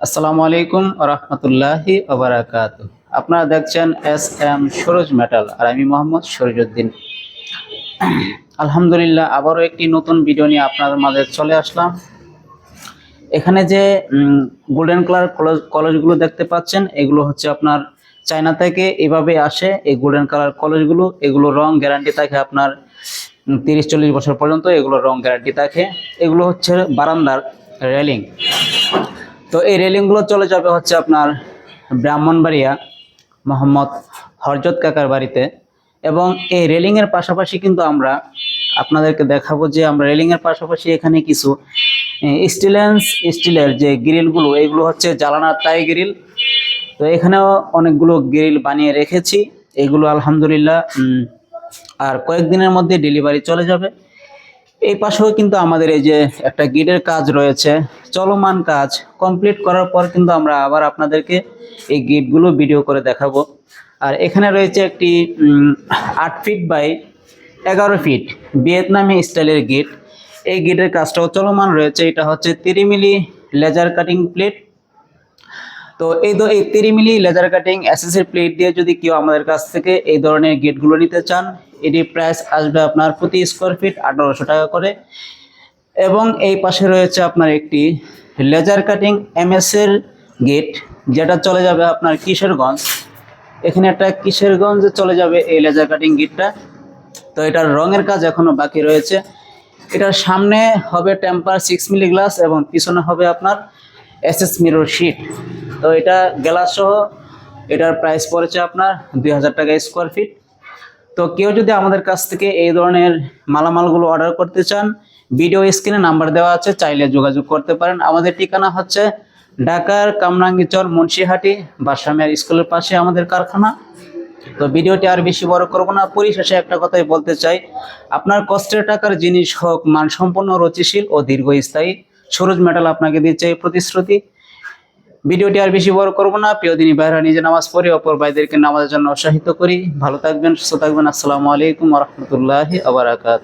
আসসালামু আলাইকুম রহমতুল্লাহি ওবরাকাত আপনারা দেখছেন এস এম সরোজ মেটাল আর আমি মোহাম্মদ সরিজউদ্দিন আলহামদুলিল্লাহ আবারও একটি নতুন ভিডিও নিয়ে আপনাদের মাঝে চলে আসলাম। এখানে যে গোল্ডেন কালার কলেজ কলেজগুলো দেখতে পাচ্ছেন, এগুলো হচ্ছে আপনার চায়না থেকে এভাবে আসে। এই গোল্ডেন কালার কলেজগুলো এগুলো রং গ্যারান্টি থাকে আপনার তিরিশ চল্লিশ বছর পর্যন্ত এগুলো রং গ্যারান্টি থাকে। এগুলো হচ্ছে বারান্দার রেলিং তো এই রেলিংগুলো চলে যাবে হচ্ছে আপনার ব্রাহ্মণবাড়িয়া মোহাম্মদ হরজত কাকার বাড়িতে। এবং এই রেলিংয়ের পাশাপাশি কিন্তু আমরা আপনাদেরকে দেখাবো যে আমরা রেলিংয়ের পাশাপাশি এখানে কিছু স্টিলেন্স, স্টিলের যে গ্রিলগুলো, এগুলো হচ্ছে জ্বালানার তাই গ্রিল। তো এখানেও অনেকগুলো গ্রিল বানিয়ে রেখেছি। এগুলো আলহামদুলিল্লাহ আর কয়েকদিনের মধ্যে ডেলিভারি চলে যাবে। এই পাশেও কিন্তু আমাদের এই যে একটা গেটের কাজ রয়েছে, চলমান কাজ কমপ্লিট করার পর কিন্তু আমরা আবার আপনাদেরকে এই গেটগুলো ভিডিও করে দেখাবো। আর এখানে রয়েছে একটি আট ফিট বাই এগারো ফিট ভিয়েতনামি স্টাইলের গেট এই গেটের কাজটাও চলমান রয়েছে, এটা হচ্ছে তিরিমিলি লেজার কাটিং প্লেট তো এই তো এই তিরি মিলি লেজার কাটিং এসএসের প্লেট দিয়ে যদি কেউ আমাদের কাছ থেকে এই ধরনের গেটগুলো নিতে চান এটি প্রাইস আসবে আপনার প্রতি স্কোয়ার ফিট আঠারোশো টাকা করে। এবং এই পাশে রয়েছে আপনার একটি লেজার কাটিং এমএস এর গেট যেটা চলে যাবে আপনার কিশোরগঞ্জ। এখানে একটা কিশোরগঞ্জে চলে যাবে এই লেজার কাটিং গেটটা তো এটার রঙের কাজ এখনও বাকি রয়েছে। এটার সামনে হবে টেম্পার সিক্স মিলি গ্লাস এবং পিছনে হবে আপনার এসএস মিরর শিট তো এটা গ্লাস সহ এটার প্রাইস পড়েছে আপনার দুই হাজার টাকা স্কোয়ার ফিট তো কেউ যদি আমাদের কাছ থেকে এই ধরনের মালামালগুলো অর্ডার করতে চান ভিডিও স্ক্রিনে নাম্বার দেওয়া আছে, চাইলে যোগাযোগ করতে পারেন। আমাদের ঠিকানা হচ্ছে ঢাকার কামরাঙ্গীচর মুন্সিহাটি, বাসামিয়ার স্কুলের পাশে আমাদের কারখানা। তো ভিডিওটি আর বেশি বড় করব না, পরিশেষে একটা কথাই বলতে চাই। আপনার কষ্টের টাকার জিনিস হোক, মানসম্পন্ন, রচিশীল ও দীর্ঘস্থায়ী সরোজ মেটাল আপনাকে দিচ্ছে এই প্রতিশ্রুতি। ভিডিওটি আর বেশি বড় করব না, প্রিয় দিনী ভাইরা নিজে নামাজ পড়ে, অপর ভাইদেরকে নামাজের জন্য উৎসাহিত করি। ভালো থাকবেন, সুস্থ থাকবেন, আসসালামু আলাইকুম রহমতুল্লাহ আবরাকাত